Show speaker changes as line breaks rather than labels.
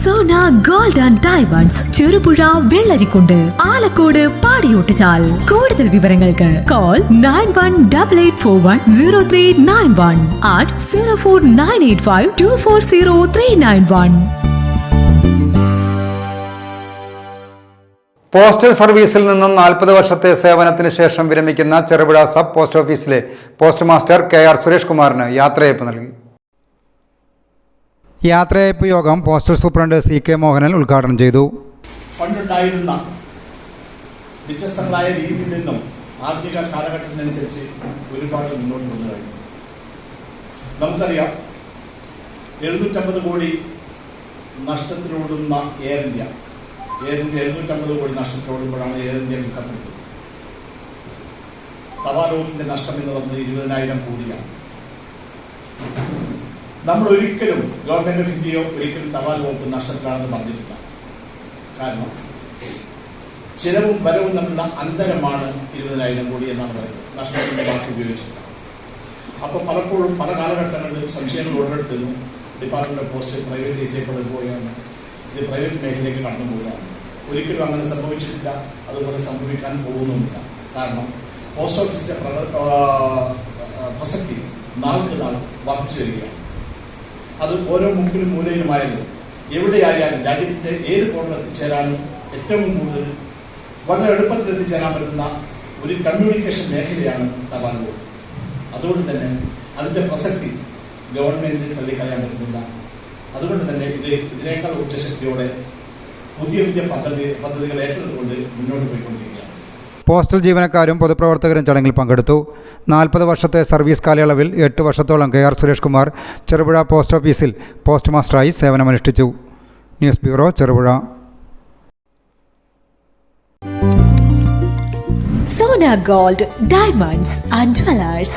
Sona gold and diamonds Cherupuzha Vellarikundu. Alakode Padiyottuchal കൂടുതൽ വിവരങ്ങൾക്ക് call nine one double eight four one zero three nine one at zero four nine eight five two four zero three nine one
postal സർവീസിൽ നിന്നും നാൽപ്പത് വർഷത്തെ സേവനത്തിന് ശേഷം വിരമിക്കുന്ന Cherupuzha sub post ഓഫീസിലെ post master K R Suresh കുമാറിന് യാത്രയയപ്പ് നൽകി. യാത്രയയപ്പ് യോഗം postal superintendent C K Mohanan ഉദ്ഘാടനം ചെയ്തു.
പണ്ടുണ്ടായിരുന്ന വ്യത്യസ്തങ്ങളായ രീതിയിൽ നിന്നും ആധുനിക കാലഘട്ടത്തിനനുസരിച്ച് ഒരുപാട് മുന്നോട്ട് വന്നു കഴിഞ്ഞു. നമുക്കറിയാം എഴുന്നൂറ്റമ്പത് കോടി നഷ്ടത്തിലോടുന്ന എയർ ഇന്ത്യ എയർ ഇന്ത്യ എഴുന്നൂറ്റമ്പത് കോടി നഷ്ടത്തിലോടുമ്പോഴാണ് എയർ ഇന്ത്യ വിൽക്കപ്പെട്ടത്. തവാലോകിന്റെ നഷ്ടം എന്ന് പറഞ്ഞത് ഇരുപതിനായിരം കോടിയാണ്. നമ്മൾ ഒരിക്കലും ഗവൺമെന്റ് ഓഫ് ഇന്ത്യയോ ഒരിക്കലും തപാൽ വകുപ്പ് നഷ്ടത്തിലാണെന്ന് പറഞ്ഞിട്ടില്ല. കാരണം ചിലവും വരവും തമ്മിലുള്ള അന്തരമാണ് ഇരുപതിനായിരം കോടി എന്നാണ് പറയുന്നത്. നഷ്ടത്തിന്റെ വാക്ക് ഉപയോഗിച്ചിട്ടില്ല. അപ്പൊ പലപ്പോഴും പല കാലഘട്ടങ്ങളിലും സംശയങ്ങൾ ഉള്ളിടത്തുന്നു ഡിപ്പാർട്ട്മെന്റ് ഓഫ് പോസ്റ്റ് പ്രൈവറ്റൈസ് ചെയ്യപ്പെടുകയാണ് ഇത് പ്രൈവറ്റ് മേഖലയിലേക്ക് കടന്നു പോവുകയാണ് ഒരിക്കലും അങ്ങനെ സംഭവിച്ചിട്ടില്ല. അതുപോലെ സംഭവിക്കാൻ പോകുന്നുമില്ല. കാരണം പോസ്റ്റ് ഓഫീസിന്റെ പ്രസക്തി നാൾക്ക് നാൾ വർദ്ധിച്ചു വരികയാണ്. അത് ഓരോ മുക്കിലും മൂലയിലുമായാലും എവിടെയായാലും രാജ്യത്തിന്റെ ഏത് കോണിൽ എത്തിച്ചേരാനും ഏറ്റവും കൂടുതൽ വളരെ എളുപ്പത്തിൽ എത്തിച്ചേരാൻ പറ്റുന്ന ഒരു കമ്മ്യൂണിക്കേഷൻ മേഖലയാണ് തപാൽ വോട്ട് അതുകൊണ്ട് തന്നെ അതിന്റെ പ്രസക്തി ഗവൺമെന്റിന് തള്ളിക്കളയാൻ പറ്റുന്നില്ല. അതുകൊണ്ട് തന്നെ ഇത് ഇതിനേക്കാൾ ഉച്ചശക്തിയോടെ പുതിയ പുതിയ പദ്ധതി പദ്ധതികൾ ഏറ്റെടുത്തുകൊണ്ട് മുന്നോട്ട് പോയിക്കൊണ്ടിരിക്കുകയാണ്.
പോസ്റ്റൽ ജീവനക്കാരും പൊതുപ്രവർത്തകരും ചടങ്ങിൽ പങ്കെടുത്തു. നാൽപ്പത് വർഷത്തെ സർവീസ് കാലയളവിൽ എട്ട് വർഷത്തോളം K R Suresh Kumar Cherupuzha post ഓഫീസിൽ പോസ്റ്റ് മാസ്റ്ററായി സേവനമനുഷ്ഠിച്ചു. News bureau Cherupuzha.
Sona gold diamonds and jewellers.